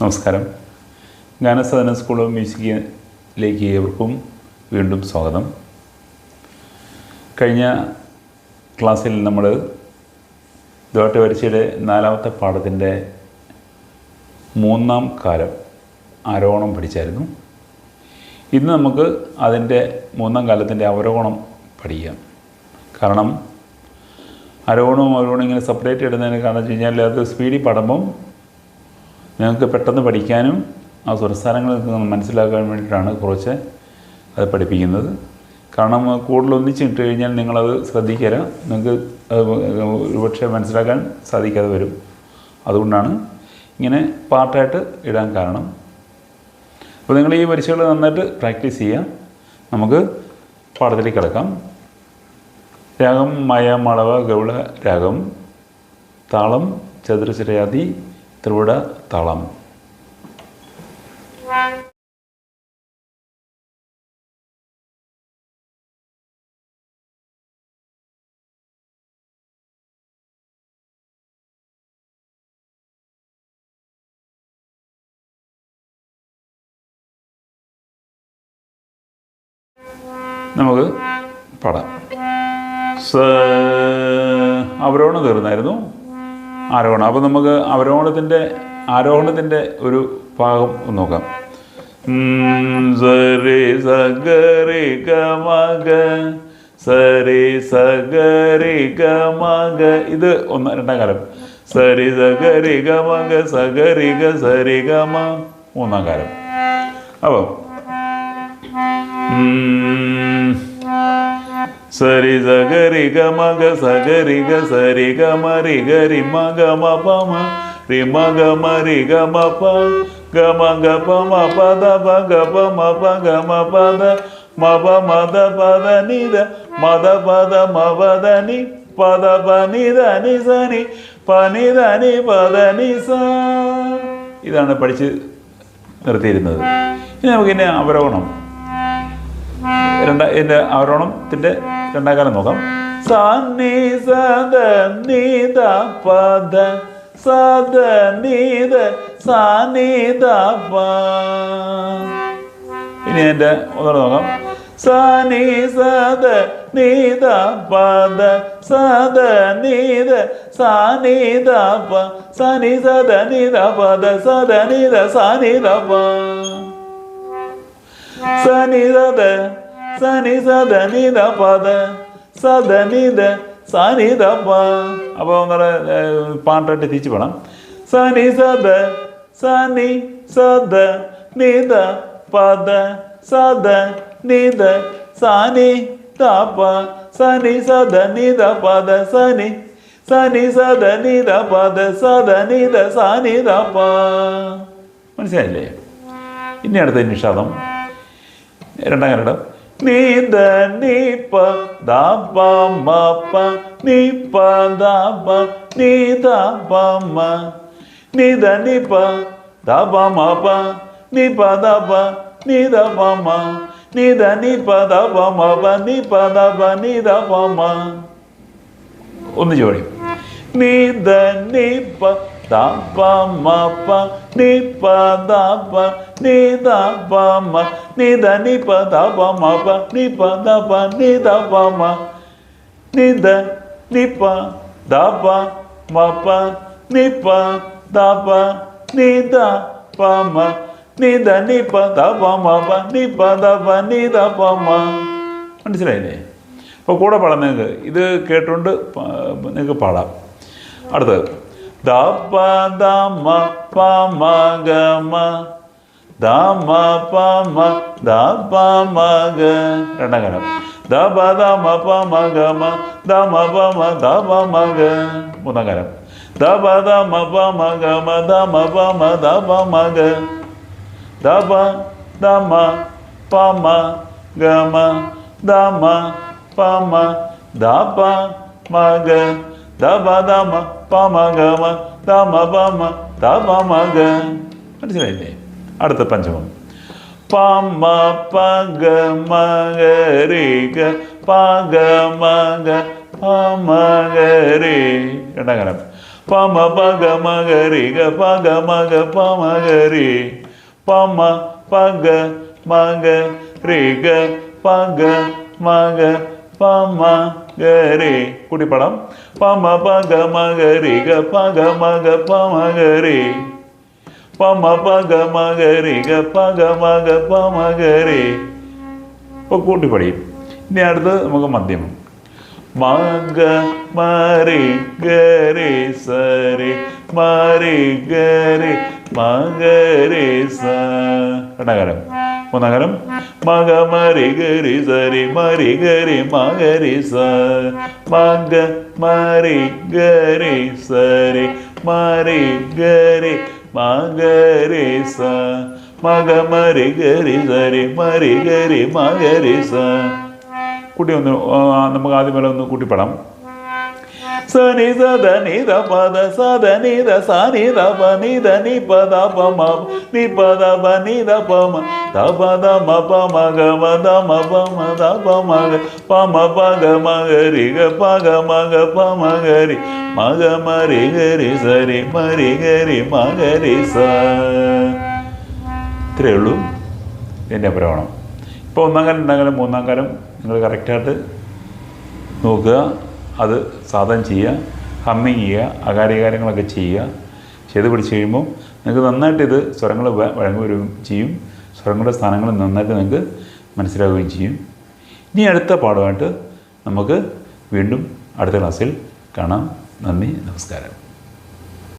നമസ്കാരം. ഗാനസദന school of മ്യൂസിക്കിലേക്ക് ഏവർക്കും വീണ്ടും സ്വാഗതം. കഴിഞ്ഞ ക്ലാസ്സിൽ നമ്മൾ ദോട്ട വരച്ചയുടെ നാലാമത്തെ പാഠത്തിന്റെ മൂന്നാം കാലം ആരോഹണം പഠിച്ചായിരുന്നു. ഇന്ന് നമുക്ക് അതിന്റെ മൂന്നാം കാലത്തിന്റെ അവരോഹണം പഠിക്കാം. കാരണം ആരോഹണവും അവരോഹണം ഇങ്ങനെ സെപ്പറേറ്റ് ഇടുന്നതിന് കാരണം വെച്ച് കഴിഞ്ഞാൽ അത് സ്പീഡിൽ പാടുമ്പം നിങ്ങൾക്ക് പെട്ടെന്ന് പഠിക്കാനും ആ സ്വരസ്ഥാനങ്ങൾ മനസ്സിലാക്കാൻ വേണ്ടിയിട്ടാണ് കുറച്ച് അത് പഠിപ്പിക്കുന്നത്. കാരണം കൂടുതൽ ഒന്നിച്ച് ഇട്ട് കഴിഞ്ഞാൽ നിങ്ങളത് ശ്രദ്ധിക്കില്ല നിങ്ങൾക്ക് ഒരുപക്ഷെ മനസ്സിലാക്കാൻ സാധിക്കാതെ വരും. അതുകൊണ്ടാണ് ഇങ്ങനെ പാർട്ടായിട്ട് ഇടാൻ കാരണം. അപ്പോൾ നിങ്ങൾ ഈ പരീക്ഷകൾ നന്നായിട്ട് പ്രാക്ടീസ് ചെയ്യുക നമുക്ക് പാഠത്തിലേക്ക് കിടക്കാം. രാഗം മയ മളവ ഗൗള രാഗം താളം ചതുരശ്രയാതി ത്രിപുട തളം. നമുക്ക് പാടാം. സ അവരോഹണം തീർന്നായിരുന്നു ആരോഹണം. അപ്പോൾ നമുക്ക് അവരോഹണത്തിന്റെ ആരോഹണത്തിന്റെ ഒരു ഭാഗം ഒന്ന് നോക്കാം സരി സഗരി ഗമഗ സരി സഗരി ഗമഗ ഇത് ഒന്ന് രണ്ടാം കാലം. സരി സഗരി ഗമഗ സഗരി ഗ സരി ഗമ മൂന്നാം കാലം. അപ്പോൾ സരി സഗരി ഗ മഗ സഗരി ഗ സരി ഗ മരി ഗരി മഗ മ പ മ. രി മഗ മരി ഗ മ പ. ഗ മ ഗ പ മ പ ദ പ ഗ പ മ പ ഗ മ പ ദ മ പ മ ദ പ ദ നി ദ മ ദ പ ദ മ പ ദ നി. പദ പ നി ദ നി സ നി. പ നി ദ നി പ നി സ. ഇതാണ് പഠിച്ച് നിർത്തിയിരുന്നത്. ഇനി നമുക്കിന്നെ അവരോഹണം രണ്ടാ എന്റെ ആരോണത്തിന്റെ രണ്ടാം കാലം നോക്കാം സദ നീത പദ സദ നീത സാനിത ഇനി എന്റെ ഒന്നുകൂടെ നോക്കാം. സനി സദ നീത പദ സദ നീത സാനിത സനി സദ നീത പദ സദ നീത സാനിത പ സനി സദ നിത പദ സദ നിത സനി പ. അപ്പോൾ ഒന്നുകൂടെ പാട്ടായിട്ട് തിരിച്ചു പോണം. സനി സദ സനി സദ നിത പദ സദ നിത സനി തപ സനി സദ നിത പദ സനി സനി സദ നിത പദ സദ നിത സനി ദ പ. മനസ്സിലായില്ലേ? ഇനി അടുത്ത നിഷാദം രണ്ടാം കന്നഡം നീ ദ നീ പ ദ പ മ പ നീ പ ദ പ നീ ദ പ മ. നീ ദ നീ പ ദ പ മ പ. നീ പ ദ പ നീ ദ പ മ. നീ ദ നീ പ ദ പ മ പ. നീ പ ദ പ നീ ദ പ മ. ഒന്ന് ജോഡി. നീ ദ നീ പ ദ പ മ പ നീ പ ദ പ നീ ദ പ മ നീ ദ നീ പ ദ പ മ പ നീ പ ദ പ നീ ദ പ മ നീ ദ നീ പ ദ പ മ പ നീ പ ദ പ നീ ദ പ മ നീ ദ നീ പ ദ പ മ പ നീ പ ദ പ നീ ദ പ മ മനസ്സിലായില്ലേ അപ്പോൾ കൂടെ പാടാം നിങ്ങൾക്ക് ഇത് കേട്ടുകൊണ്ട് പ- നിങ്ങൾക്ക് പാടാം അടുത്തത് ദ പ ദ മ പ മ ഗ മ ദ മ പ മ ദ പ മ ഗ രണ്ടാം കാലം ദ പ ദ മ പ മ ഗ മ ദ മ പ മ ദ പ മ ഗ മൂന്നാം കാലം ദ പ ദ മ പ മ ഗ മ ദ മ പ മ ദ പ മ ഗ ദ പ ദ മ പ മ ഗ മ ദ മ പ മ ദ പ മ ഗ ദ പ ദ മ പ മ ഗ മ ദ മ പ മ ദ പ മ ഗ മനസ്സിലായില്ലേ അടുത്ത പഞ്ചമം പ മ പ ഗ മ ഗ രി ഗ പ ഗ മ ഗ പ മ ഗ രി രണ്ടാം കാലം പമ പഗ മകരി ഗ പഗ മഗ പമകരി പമ പഗ മഗ രി ഗ പഗ മഗ പമ ഗരി കുട്ടിപ്പടം പമ പഗ മകരി ഗ പഗ മഗ പമകരി പമ പഗ മകരി ഗ പഗ മഗ പമകരി ഇപ്പോൾ കൂട്ടിപ്പടിയും ഇനി അടുത്ത് നമുക്ക് മധ്യമം മഗ മരി ഗരി സരി മരി ഗരി മകരി സ രണ്ടാകാരം മൂന്നാകാരം മക മരി ഗരി സരി മരി ഗരി മകരി സ മക മരി ഗരി സരി മരി ഗരി മകരി സ മക മരി ഗരി സരി മരി ഗരി മകരി സ കുട്ടി ഒന്ന് നമുക്ക് ആദ്യം ഒന്ന് കൂട്ടിപ്പെടാം. സനി സദ നിത പദ സദ നിത സനി ത പ നിത നി പദ പ മ നി പദ പ നിത പ മ ത പ ദ മ പ മ ഗ മ ദ മ പ മ ദ പ മ ഗ പ മ പ ഗ മ ഗ രി ഗ പ ഗ മ ഗ പ മ ഗ രി മ ഗ മ രി ഗ രി സ രി മ രി ഗ രി മ ഗ രി സ ഇത്രയേ ഉള്ളൂ എന്റെ പ്രവണം ഇപ്പോൾ ഒന്നാം കാലം രണ്ടാം കാലം മൂന്നാം കാലം നിങ്ങൾ കറക്റ്റായിട്ട് നോക്കുക അത് സാധനം ചെയ്യുക ഹമ്മിങ് ചെയ്യുക അകാര്യ കാര്യങ്ങളൊക്കെ ചെയ്യുക. ചെയ്ത് പിടിച്ച് കഴിയുമ്പോൾ നിങ്ങൾക്ക് നന്നായിട്ട് ഇത് സ്വരങ്ങൾ വഴങ്ങുകയും ചെയ്യും. സ്വരങ്ങളുടെ സ്ഥാനങ്ങൾ നന്നായിട്ട് നിങ്ങൾക്ക് മനസ്സിലാവുകയും ചെയ്യും. ഇനി അടുത്ത പാഠമായിട്ട് നമുക്ക് വീണ്ടും അടുത്ത ക്ലാസ്സിൽ കാണാം. നന്ദി നമസ്കാരം.